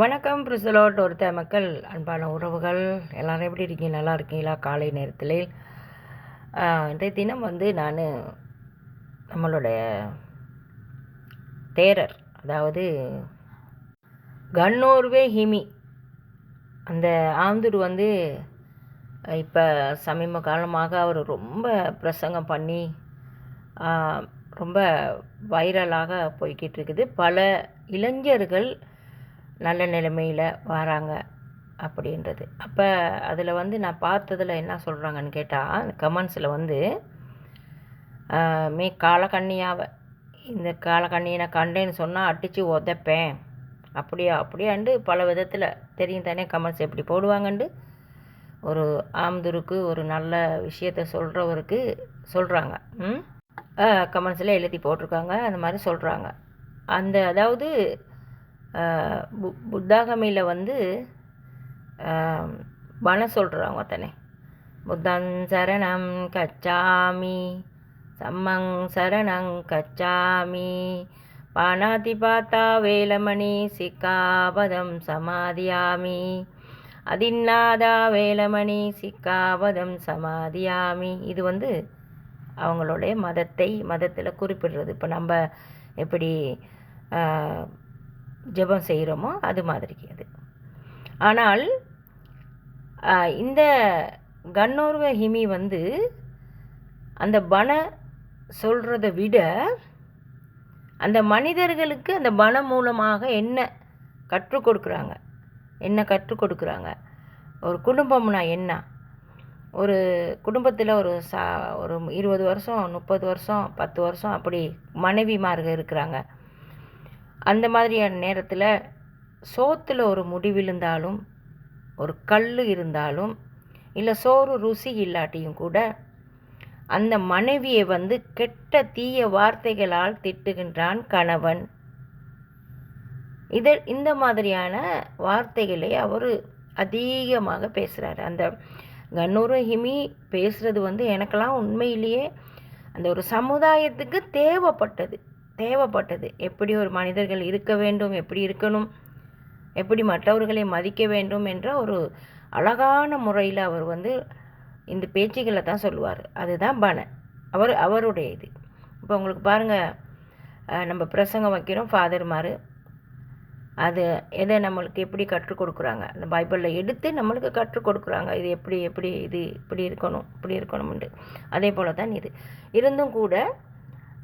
வணக்கம் பிரிசலோட். ஒருத்த மக்கள் அன்பான உறவுகள். எல்லோரும் எப்படி இருக்கீங்க? நல்லா இருக்கீங்களா? காலை நேரத்தில். இன்றைய தினம் வந்து நான் நம்மளுடைய தேரர் அதாவது கண்ணோர்வே ஹிமி. அந்த ஆந்தூர் வந்து இப்போ சமீப காலமாக அவர் ரொம்ப பிரசங்கம் பண்ணி ரொம்ப வைரலாக போய்கிட்டு இருக்குது. பல இளைஞர்கள் நல்ல நிலைமையில் வராங்க அப்படின்றது. அப்போ அதில் வந்து நான் பார்த்ததில் என்ன சொல்கிறாங்கன்னு கேட்டால் கமெண்ட்ஸில் வந்து மீ மே காலக்கண்ணியாவை இந்த காலக்கண்ணியை நான் கண்டேன்னு சொன்னால் அடித்து உதைப்பேன். அப்படியா அப்படியாண்டு பல விதத்தில் தெரியும் தானே கமெண்ட்ஸ் எப்படி போடுவாங்கண்டு. ஒரு ஆம்துருக்கு ஒரு நல்ல விஷயத்த சொல்கிறவருக்கு சொல்கிறாங்க ம்? கமெண்ட்ஸில் எழுதி போட்டிருக்காங்க அந்த மாதிரி சொல்கிறாங்க அந்த அதாவது பு புத்தாகமையில் வந்து பணம் சொல்கிறாங்க தானே புத்தன் சரணம் கச்சாமி சம்மங் சரணங் கச்சாமி பானாதி பாத்தா வேலமணி சிக்காபதம் சமாதியாமி அதின்னாதா வேலமணி சிக்காபதம் சமாதியாமி. இது வந்து அவங்களுடைய மதத்தை மதத்தில் குறிப்பிடுறது. இப்போ நம்ம எப்படி ஜெபம் செய்கிறோமோ அது மாதிரி அது. ஆனால் இந்த கண்ணோர்வ ஹிமி வந்து அந்த பண சொல்கிறத விட அந்த மனிதர்களுக்கு அந்த பணம் மூலமாக என்ன கற்றுக் கொடுக்குறாங்க? என்ன கற்றுக் கொடுக்குறாங்க? ஒரு குடும்பம்னா என்ன? ஒரு குடும்பத்தில் ஒரு சா ஒரு இருபது வருஷம் முப்பது வருஷம் பத்து வருஷம் அப்படி மனைவிமார்கள் இருக்கிறாங்க. அந்த மாதிரியான நேரத்தில் சோத்தில் ஒரு முடி விழுந்தாலும் ஒரு கல் இருந்தாலும் இல்லை சோறு ருசி இல்லாட்டியும் கூட அந்த மனைவியை வந்து கெட்ட தீய வார்த்தைகளால் திட்டுகின்றான் கணவன். இத இந்த மாதிரியான வார்த்தைகளை அவர் அதிகமாக பேசுகிறாரு அந்த கண்ணூர் ஹிமி பேசுகிறது வந்து எனக்கெல்லாம் உண்மையிலேயே அந்த ஒரு சமுதாயத்துக்கு தேவைப்பட்டது. தேவைப்பட்டது. எப்படி ஒரு மனிதர்கள் இருக்க வேண்டும் எப்படி இருக்கணும் எப்படி மற்றவர்களை மதிக்க வேண்டும் என்ற ஒரு அழகான முறையில் அவர் வந்து இந்த பேச்சுகளை தான் சொல்லுவார். அதுதான் பண. அவர் அவருடைய இது. இப்போ உங்களுக்கு பாருங்கள் நம்ம பிரசங்கம் வைக்கிறோம் ஃபாதர்மார் அது எதை நம்மளுக்கு எப்படி கற்றுக் கொடுக்குறாங்க? அந்த பைபிளில் எடுத்து நம்மளுக்கு கற்றுக் கொடுக்குறாங்க. இது எப்படி எப்படி இது இப்படி இருக்கணும் இப்படி இருக்கணும்னு அதே போல் தான் இது. இருந்தும் கூட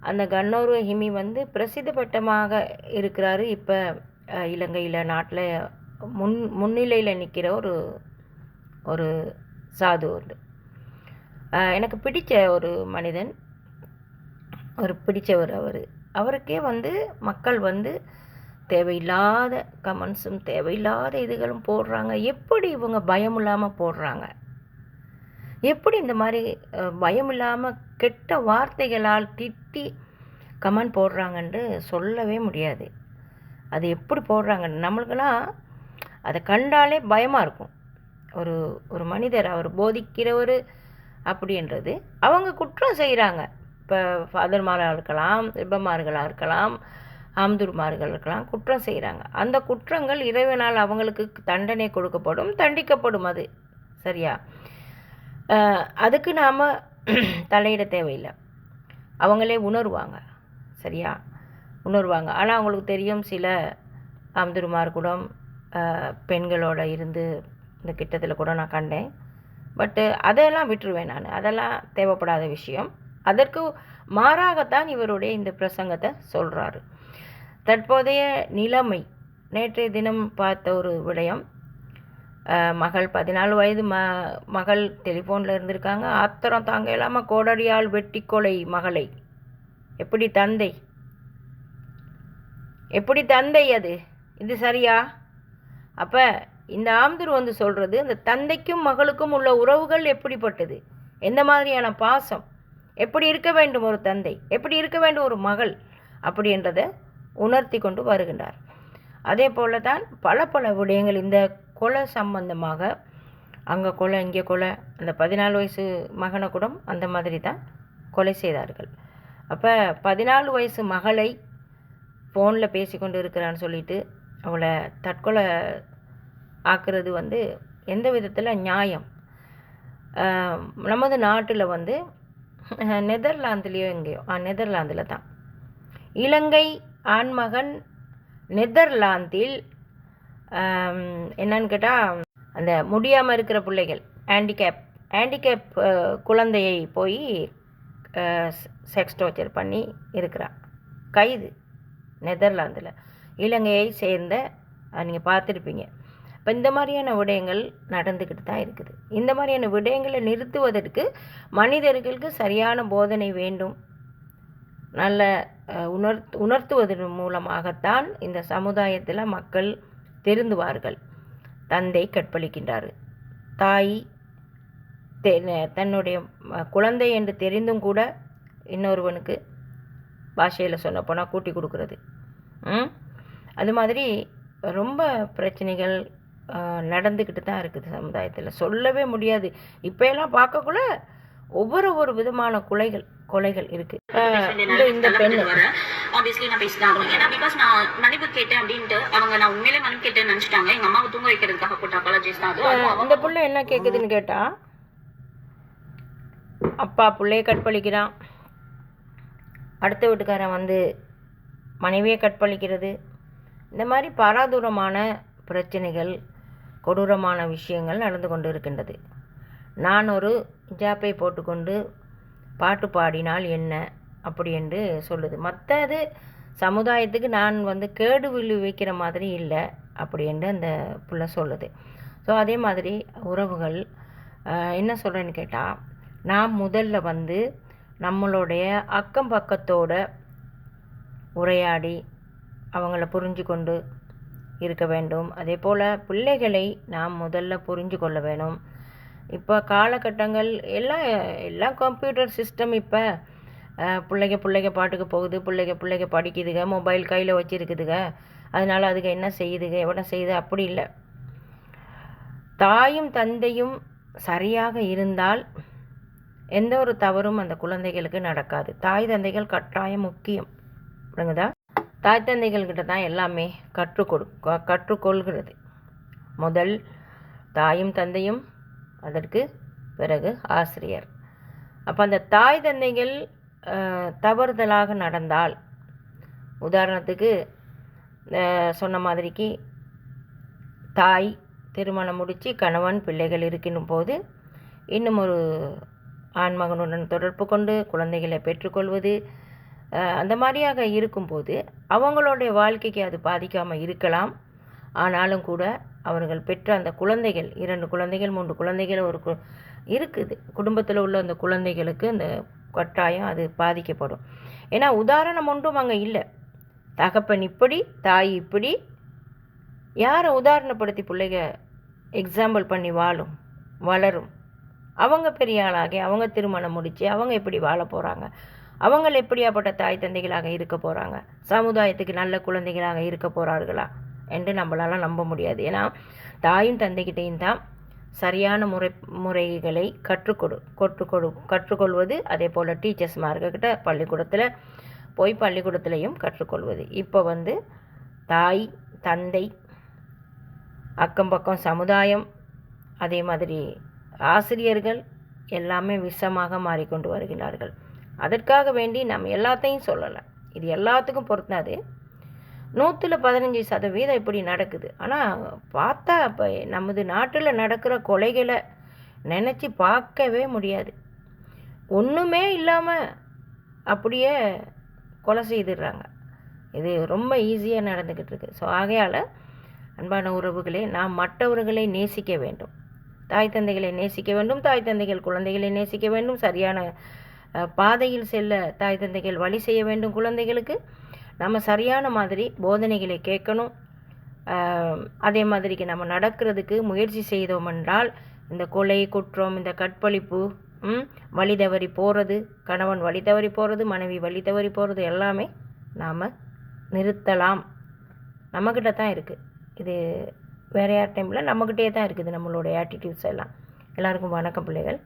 அந்த கண்ணோர் ஹிமி வந்து பிரசித்த பட்டமாக இருக்கிறாரு. இப்போ இலங்கையில் நாட்டில் முன் முன்னிலையில் நிற்கிற ஒரு ஒரு சாது உண்டு. எனக்கு பிடித்த ஒரு மனிதன் ஒரு பிடிச்சவர் அவர். அவருக்கே வந்து மக்கள் வந்து தேவையில்லாத கமெண்ட்ஸும் தேவையில்லாத இதுகளும் போடுறாங்க. எப்படி இவங்க பயம் இல்லாமல் போடுறாங்க? எப்படி இந்த மாதிரி பயமில்லாமல் பயம் இல்லாமல் கெட்ட வார்த்தைகளால் திட்டி கமெண்ட் போடுறாங்கன்ட்டு சொல்லவே முடியாது. அது எப்படி போடுறாங்க நம்மளுக்கெல்லாம் அதை கண்டாலே பயமாக இருக்கும். ஒரு ஒரு மனிதர் அவர் போதிக்கிறவர் அப்படின்றது. அவங்க குற்றம் செய்கிறாங்க இப்போ ஃபாதர்மாராக இருக்கலாம் ரிப்பமார்களாக இருக்கலாம் ஆம்துர்மார்கள் இருக்கலாம் குற்றம் செய்கிறாங்க அந்த குற்றங்கள் இறைவனால் அவங்களுக்கு தண்டனை கொடுக்கப்படும் தண்டிக்கப்படும் அது. சரியா? அதுக்கு நாம் தலையிட தேவையில்லை. அவங்களே உணர்வாங்க. சரியா? உணர்வாங்க. ஆனால் அவங்களுக்கு தெரியும் சில அம்துருமார் கூட பெண்களோட இருந்து இந்த கிட்டத்தில் கூட நான் கண்டேன். பட்டு அதெல்லாம் விட்டுருவேன் நான். அதெல்லாம் தேவைப்படாத விஷயம். அதற்கு மாறாகத்தான் இவருடைய இந்த பிரசங்கத்தை சொல்கிறாரு தற்போதைய நிலைமை. நேற்றைய தினம் பார்த்த ஒரு விடயம். மகள் பதினாலு வயது ம மகள் டெலிஃபோனில் இருந்திருக்காங்க. ஆத்திரம் தாங்க இல்லாமல் கோடரியால் வெட்டி கொலை மகளை. எப்படி தந்தை? எப்படி தந்தை அது? இது சரியா? அப்போ இந்த ஆம்தூர் வந்து சொல்கிறது இந்த தந்தைக்கும் மகளுக்கும் உள்ள உறவுகள் எப்படிப்பட்டது? எந்த மாதிரியான பாசம்? எப்படி இருக்க வேண்டும் ஒரு தந்தை? எப்படி இருக்க வேண்டும் ஒரு மகள்? அப்படின்றத உணர்த்தி கொண்டு வருகின்றார். அதே போல தான் பல பல விடயங்கள் இந்த கொலை சம்பந்தமாக அங்கே கொலை இங்கே கொலை அந்த பதினாலு வயசு மகனை கூட அந்த மாதிரி தான் கொலை செய்தார்கள். அப்போ பதினாலு வயசு மகளை ஃபோனில் பேசி கொண்டு இருக்கிறான்னு சொல்லிட்டு அவளை தற்கொலை ஆக்குறது வந்து எந்த விதத்தில் நியாயம்? நமது நாட்டில் வந்து நெதர்லாந்துலேயோ எங்கேயோ ஆ நெதர்லாந்தில் தான். இலங்கை ஆண்மகன் நெதர்லாந்தில் என்னன்னு கேட்டால் அந்த முடியாமல் இருக்கிற பிள்ளைகள் ஹேண்டிகேப் ஹேண்டிகேப் குழந்தையை போய் செக்ஸ் டார்ச்சர் பண்ணி இருக்கிறான் கைது நெதர்லாந்தில். இலங்கையை சேர்ந்த நீங்கள் பார்த்துருப்பீங்க. இப்போ இந்த மாதிரியான விடயங்கள் நடந்துக்கிட்டு தான் இருக்குது. இந்த மாதிரியான விடயங்களை நிறுத்துவதற்கு மனிதர்களுக்கு சரியான போதனை வேண்டும். நல்ல உணர் உணர்த்துவதன் மூலமாகத்தான் இந்த சமுதாயத்தில் மக்கள் திருந்துவார்கள் தந்தை கற்பழிக்கின்றார். தாய் தெ- தன்னுடைய குழந்தை என்று தெரிந்தும் கூட இன்னொருவனுக்கு பாஷையில் சொல்ல போனால் கூட்டி கொடுக்குறது. ம்? அது மாதிரி ரொம்ப பிரச்சனைகள் நடந்துக்கிட்டு தான் இருக்குது சமுதாயத்தில். சொல்லவே முடியாது. இப்போ எல்லாம் பார்க்கக்குள்ள ஒவ்வொரு ஒரு விதமான கொலைகள் கொலைகள் இருக்குது இந்த பெண் பெண்ணு. ஆப்வியஸ்லி நான் ஆகணும். ஏன்னா பிகாஸ் நான் மன்னிப்பு கேட்டேன் அப்படின்ட்டு அவங்க நான் உண்மையிலே மன்னிப்பு கேட்டேன்னு நினைச்சிட்டாங்க. எங்க அம்மாவை தூங்க வைக்கிறதுக்காக போட்ட அப்பாலஜிஸ் தான். இந்த புள்ள என்ன கேட்குதுன்னு கேட்டா அப்பா பிள்ளைய கற்பழிக்கிறான் அடுத்த வீட்டுக்காரன் வந்து மனைவியை கற்பழிக்கிறது இந்த மாதிரி பாராதூரமான பிரச்சனைகள் கொடூரமான விஷயங்கள் நடந்து கொண்டு இருக்கின்றது. நான் ஒரு ஜாப்பை போட்டுக்கொண்டு பாட்டு பாடினால் என்ன? அப்படி என்று சொல்லுது. மற்றது சமுதாயத்துக்கு நான் வந்து கேடு விளைவிக்கிற மாதிரி இல்லை அப்படி என்று அந்த புள்ள சொல்லுது. ஸோ அதே மாதிரி உறவுகள் என்ன சொல்கிறேன்னு கேட்டால் நான் முதல்ல வந்து நம்மளுடைய அக்கம் பக்கத்தோட உரையாடி அவங்கள புரிஞ்சு கொண்டு இருக்க வேண்டும். அதே போல் பிள்ளைகளை நாம் முதல்ல புரிஞ்சு கொள்ள வேணும். இப்போ காலகட்டங்கள் எல்லாம் எல்லாம் கம்ப்யூட்டர் சிஸ்டம் இப்போ பிள்ளைங்க பிள்ளைங்க பாட்டுக்கு போகுது பிள்ளைங்க பிள்ளைங்க படிக்குதுங்க மொபைல் கையில் வச்சுருக்குதுங்க அதனால் அதுக்கு என்ன செய்யுதுங்க எவ்வளோ செய்யுது அப்படி இல்லை. தாயும் தந்தையும் சரியாக இருந்தால் எந்த ஒரு தவறும் அந்த குழந்தைகளுக்கு நடக்காது. தாய் தந்தைகள் கட்டாயம் முக்கியம். புரியுதா தாய் தந்தைகள்கிட்ட தான் எல்லாமே கற்றுக் கொடு க- கற்றுக்கொள்கிறது முதல் தாயும் தந்தையும் அதற்கு பிறகு ஆசிரியர். அப்போ அந்த தாய் தந்தைகள் தவறுதலாக நடந்தால் உதாரணத்துக்கு சொன்ன மாதிரிக்கு தாய் திருமணம் முடித்து கணவன் பிள்ளைகள் இருக்கினும் போது இன்னும் ஒரு ஆண்மகனுடன் தொடர்பு கொண்டு குழந்தைகளை பெற்றுக்கொள்வது அந்த மாதிரியாக இருக்கும்போது அவங்களுடைய வாழ்க்கைக்கு அது பாதிக்காமல் இருக்கலாம். ஆனாலும் கூட அவர்கள் பெற்ற அந்த குழந்தைகள் இரண்டு குழந்தைகள் மூன்று குழந்தைகள் ஒரு கு இருக்குது. குடும்பத்தில் உள்ள அந்த குழந்தைகளுக்கு அந்த கட்டாயம் அது பாதிக்கப்படும். ஏன்னா உதாரணம் ஒன்றும் அங்கே இல்லை. தகப்பன் இப்படி தாய் இப்படி. யாரை உதாரணப்படுத்தி பிள்ளைக எக்ஸாம்பிள் பண்ணி வாழும் வளரும்? அவங்க பெரிய ஆளாகி அவங்க திருமணம் முடித்து அவங்க எப்படி வாழ போகிறாங்க அவங்க எப்படியாப்பட்ட தாய் தந்தைகளாக இருக்க போகிறாங்க சமுதாயத்துக்கு நல்ல குழந்தைகளாக இருக்க போகிறார்களா என்று நம்மளால் நம்ப முடியாது. ஏன்னா தாயும் தந்தைகிட்டையும் தான் சரியான முறை முறைகளை கற்றுக்கொடு கற்றுக்கொடு கற்றுக்கொள்வது அதே போல் டீச்சர்ஸ் மார்க்கிட்ட பள்ளிக்கூடத்தில் போய் பள்ளிக்கூடத்துலையும் கற்றுக்கொள்வது. இப்போ வந்து தாய் தந்தை அக்கம் பக்கம் சமுதாயம் அதே மாதிரி ஆசிரியர்கள் எல்லாமே விஷமாக மாறிக்கொண்டு வருகிறார்கள். அதற்காக வேண்டி நம்ம எல்லாத்தையும் சொல்லலை. இது எல்லாத்துக்கும் பொறுத்தாது நூற்றில் பதினஞ்சு சதவீதம் இப்படி நடக்குது. ஆனால் பார்த்தா இப்போ நமது நாட்டில் நடக்கிற கொலைகளை நினச்சி பார்க்கவே முடியாது. ஒன்றுமே இல்லாமல் அப்படியே கொலை செய்துடுறாங்க. இது ரொம்ப ஈஸியாக நடந்துக்கிட்டு இருக்கு. ஸோ ஆகையால் அன்பான உறவுகளே நாம் மற்றவர்களை நேசிக்க வேண்டும். தாய் தந்தைகளை நேசிக்க வேண்டும். தாய் தந்தைகள் குழந்தைகளை நேசிக்க வேண்டும். சரியான பாதையில் செல்ல தாய் தந்தைகள் வழி செய்ய வேண்டும் குழந்தைகளுக்கு. நம்ம சரியான மாதிரி போதனைகளை கேட்கணும். அதே மாதிரிக்கு நம்ம நடக்கிறதுக்கு முயற்சி செய்தோம் என்றால் இந்த கொலை குற்றம் இந்த கற்பழிப்பு வழி தவறி போகிறது கணவன் வழி தவறி போகிறது மனைவி வழி தவறி போகிறது எல்லாமே நாம் நிறுத்தலாம். நம்மக்கிட்ட தான் இருக்குது இது வேறு யார் டைமில் நம்மக்கிட்டே தான் இருக்குது நம்மளுடைய ஆட்டிடியூட்ஸ் எல்லாம். எல்லாருக்கும் வணக்கம் பிள்ளைகள்.